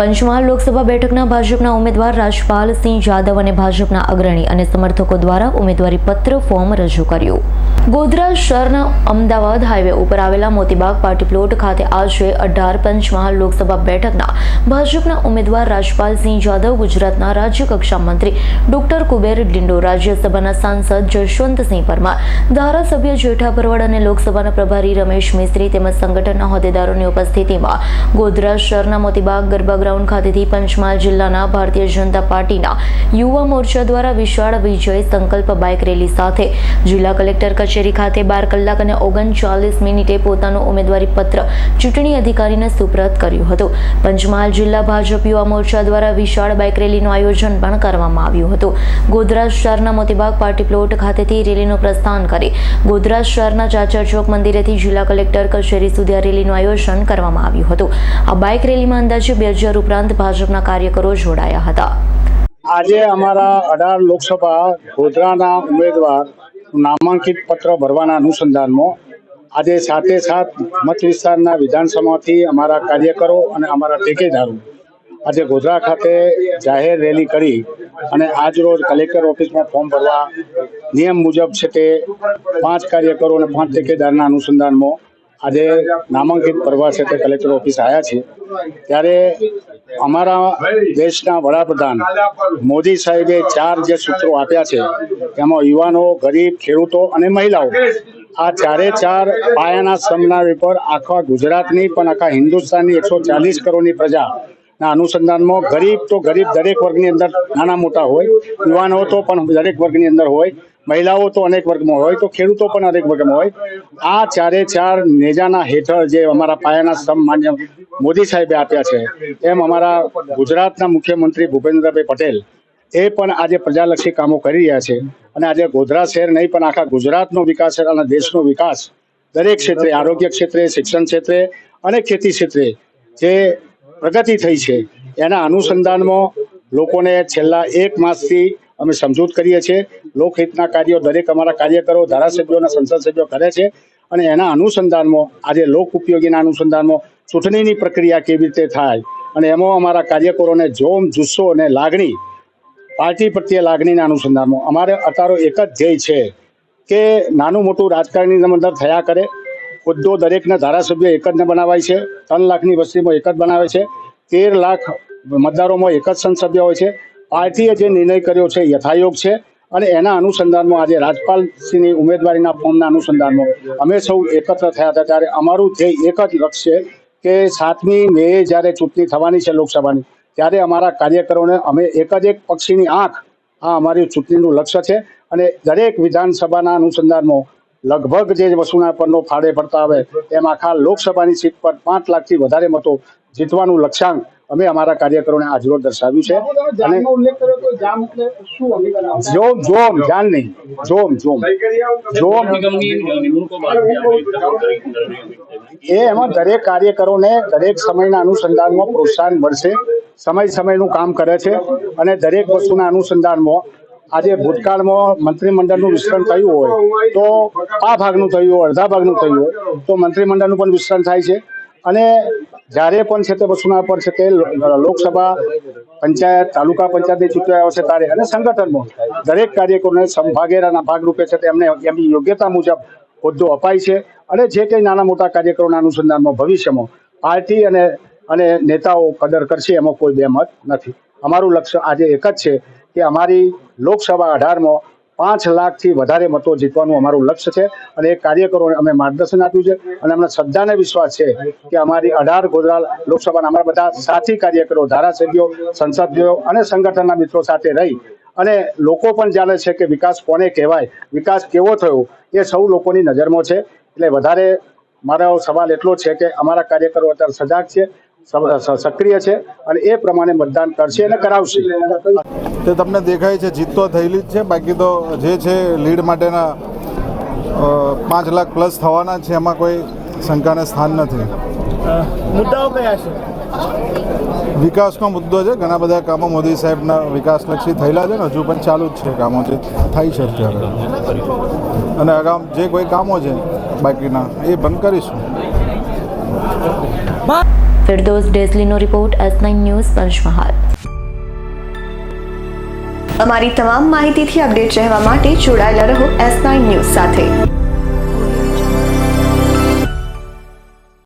પંચમહાલ લોકસભા બેઠકના ભાજપના ઉમેદવાર રાજપાલ સિંહ જાદવ અને ભાજપના અગ્રણી અને સમર્થકો દ્વારા ઉમેદવારી પત્ર ફોર્મ રજૂ કર્યું. ગોધરા શહેરના અમદાવાદ હાઈવે ઉપર આવેલા મોતીબાગ પાર્ટી પ્લોટ ખાતે આજે અઢાર પંચમહાલ લોકસભા બેઠકના ભાજપના ઉમેદવાર રાજપાલસિંહ જાદવ, ગુજરાતના રાજ્ય કક્ષા મંત્રી ડોક્ટર કુબેર ડિંડો, રાજ્યસભાના સાંસદ જશવંતસિંહ પરમાર, ધારાસભ્ય જેઠા ભરવાડ અને લોકસભાના પ્રભારી રમેશ મિસ્ત્રી તેમજ સંગઠનના હોદ્દેદારોની ઉપસ્થિતિમાં ગોધરા શહેરના મોતીબાગ ગરબા ગ્રાઉન્ડ ખાતેથી પંચમહાલ જિલ્લાના ભારતીય જનતા પાર્ટીના યુવા મોરચા દ્વારા વિશાળ વિજય સંકલ્પ બાઇક રેલી સાથે જિલ્લા કલેક્ટર કચેરી ખાતે બાર કલાક અને ઓગણચાલીસ મિનિટે પોતાનું ઉમેદવારી પત્ર ચૂંટણી અધિકારીને સુપ્રત કર્યું હતું. પંચમહાલ જિલ્લા ભાજપ યુવા મોરચા દ્વારા વિશાળ બાઇક રેલીનું આયોજન પણ કરવામાં આવ્યું હતું. ગોધરા શહેરના મોતીબાગ પાર્ટી પ્લોટ ખાતેથી રેલીનું પ્રસ્થાન કરી ગોધરા શહેરના ચાચર ચોક મંદિરેથી જિલ્લા કલેક્ટર કચેરી સુધી આ રેલીનું આયોજન કરવામાં આવ્યું હતું. આ બાઇક રેલીમાં અંદાજે બે હજાર ઉપરાંત ભાજપના કાર્યકરો જોડાયા હતા. આજે અમારા અઢાર લોકસભા ગોધરાના ઉમેદવાર નામાંકિત પત્ર ભરવાના અનુસંધાનમાં આજે સાથે સાથ મત વિસ્તારના વિધાનસભામાંથી અમારા કાર્યકરો અને અમારા ટેકેદારો આજે ગોધરા ખાતે જાહેર રેલી કરી અને આજ રોજ કલેક્ટર ઓફિસમાં ફોર્મ ભરવા નિયમ મુજબ છે તે પાંચ કાર્યકરો અને પાંચ ટેકેદારના અનુસંધાનમાં આજે નામાંકિત ભરવા છે તે કલેક્ટર ઓફિસ આવ્યા છે. ત્યારે અમારા દેશના વડાપ્રધાન મોદી સાહેબે ચાર જે સૂત્રો આપ્યા છે તેમાં યુવાનો, ગરીબ, ખેડૂતો અને મહિલાઓ, આ ચારે ચાર પાયાના સ્તંભના ઉપર આખા ગુજરાતની પણ આખા હિન્દુસ્તાનની એકસો ચાલીસ કરોડની પ્રજા ના અનુસંધાનમાં ગરીબ તો ગરીબ દરેક વર્ગની અંદર નાના મોટા હોય, યુવાનો તો પણ દરેક વર્ગની અંદર હોય મહિલાઓ તો અનેક વર્ગમાં હોય, તો ખેડૂતો પણ અનેક વર્ગમાં હોય. આ ચારે ચાર નેજાના હેઠળ જે અમારા પાયાના સ્તંભ માન્ય મોદી સાહેબે આપ્યા છે, એમ અમારા ગુજરાતના મુખ્યમંત્રી ભૂપેન્દ્રભાઈ પટેલ એ પણ આજે પ્રજાલક્ષી કામો કરી રહ્યા છે. અને આજે ગોધરા શહેર નહીં, પણ આખા ગુજરાતનો વિકાસ અને દેશનો વિકાસ દરેક ક્ષેત્રે, આરોગ્ય ક્ષેત્રે, શિક્ષણ ક્ષેત્રે અને ખેતી ક્ષેત્રે જે પ્રગતિ થઈ છે, એના અનુસંધાનમાં લોકોને છેલ્લા એક માસથી અમે સમજૂત કરીએ છીએ. લોકહિતના કાર્યો દરેક અમારા કાર્યકરો, ધારાસભ્યોના અને સંસદ સભ્યો કરે છે અને એના અનુસંધાનમાં, આજે લોક ઉપયોગીના અનુસંધાનમાં ચૂંટણીની પ્રક્રિયા કેવી રીતે થાય અને એમાં અમારા કાર્યકરોને જોમ, જુસ્સો અને લાગણી, પાર્ટી પ્રત્યે લાગણીના અનુસંધાનમાં અમારે અત્યારે એક જ ધ્યેય છે કે નાનું મોટું રાજકારણની અંદર થયા કરે. હોદ્દો દરેકના ધારાસભ્ય એક જ બનાવાય છે. ત્રણ લાખની વસ્તીમાં એક જ બનાવે છે. તેર લાખ મતદારોમાં એક જ સંસદીય હોય છે. પાર્ટીએ જે નિર્ણય કર્યો છે યથાયોગ છે અને એના અનુસંધાનમાં આજે રાજપાલસિંહની ઉમેદવારીના ફોર્મના અનુસંધાનમાં અમે સૌ એકત્ર થયા હતા ત્યારે અમારું ધ્યેય એક જ લક્ષ્ય છે કે સાતમી મે જ્યારે ચૂંટણી થવાની છે લોકસભાની, ત્યારે અમારા કાર્યકરોને અમે એક જ એક પક્ષીની આંખ આ અમારી ચૂંટણીનું લક્ષ્ય છે અને દરેક વિધાનસભાના અનુસંધાનમાં લગભગ જે વસુના પરનો ફાળે પડતા આવે એમ આખા લોકસભાની સીટ પર પાંચ લાખથી વધારે મતો જીતવાનું લક્ષ્યાંક અમે અમારા કાર્યકરોને આજરોજ દર્શાવ્યું છે. અને જોમ જોમ જાન નહીં. જોમ જોમ. જોમ. એ એમાં દરેક કાર્યકરોને દરેક સમયના અનુસંધાનમાં પ્રોત્સાહન મળશે. સમય સમયનું કામ કરે છે અને દરેક વસ્તુના અનુસંધાનમાં આજે ભૂતકાળમાં મંત્રીમંડળનું વિસ્તરણ થયું હોય તો આ ભાગનું થયું હોય અડધા ભાગનું થયું હોય તો મંત્રીમંડળનું પણ વિસ્તરણ થાય છે. અને જ્યારે પણ છે તે વસુના પર છે તે લોકસભા પંચાયત, તાલુકા પંચાયતની ચૂંટણી આવશે ત્યારે અને સંગઠનમાં દરેક કાર્યકરોને સંભાગેરાના ભાગરૂપે છે તેમને એમની યોગ્યતા મુજબ હોદ્દો અપાય છે અને જે કંઈ નાના મોટા કાર્યકરોના અનુસંધાનમાં ભવિષ્યમાં પાર્ટી અને અને નેતાઓ કદર કરશે એમાં કોઈ બેમત નથી. અમારું લક્ષ્ય આજે એક જ છે કે અમારી લોકસભા અઢારમાં પાંચ લાખથી વધારે મતો જીતવાનું અમારું લક્ષ્ય છે અને એ કાર્યકરોને અમે માર્ગદર્શન આપ્યું છે અને અમને શ્રદ્ધાને વિશ્વાસ છે કે અમારી અઢાર ગોધરાલ લોકસભાના અમારા બધા સાથી કાર્યકરો, ધારાસભ્યો સંસદીઓ અને સંગઠનના મિત્રો સાથે રહી અને લોકો પણ જાણે છે કે વિકાસ કોને કહેવાય, વિકાસ કેવો થયો એ સૌ લોકોની નજરમાં છે. એટલે વધારે મારો સવાલ એટલો છે કે અમારા કાર્યકરો અત્યારે સજાગ છે સક્રિય છે અને એ પ્રમાણે મતદાન કરશે અને કરાવશે. તે તમને દેખાય છે જીત તો થયેલી જ છે. બાકી તો જે છે લીડ માટેના પાંચ લાખ પ્લસ થવાના છે એમાં કોઈ શંકાને સ્થાન નથી. મુદ્દાઓ કયા છે? વિકાસનો મુદ્દો છે. ઘણા બધા કામો મોદી સાહેબના વિકાસલક્ષી થયેલા છે ને હજુ પણ ચાલુ જ છે કામો જે થાય છે અત્યારે. અને આગામ જે કોઈ કામો છે બાકીના એ બંધ કરીશું. Firdos ડેઝલીનો report S nine news Panchmahal. અમારી તમામ માહિતીથી અપડેટ રહેવા માટે જોડાયેલા રહો એસ નાઇન ન્યૂઝ સાથે.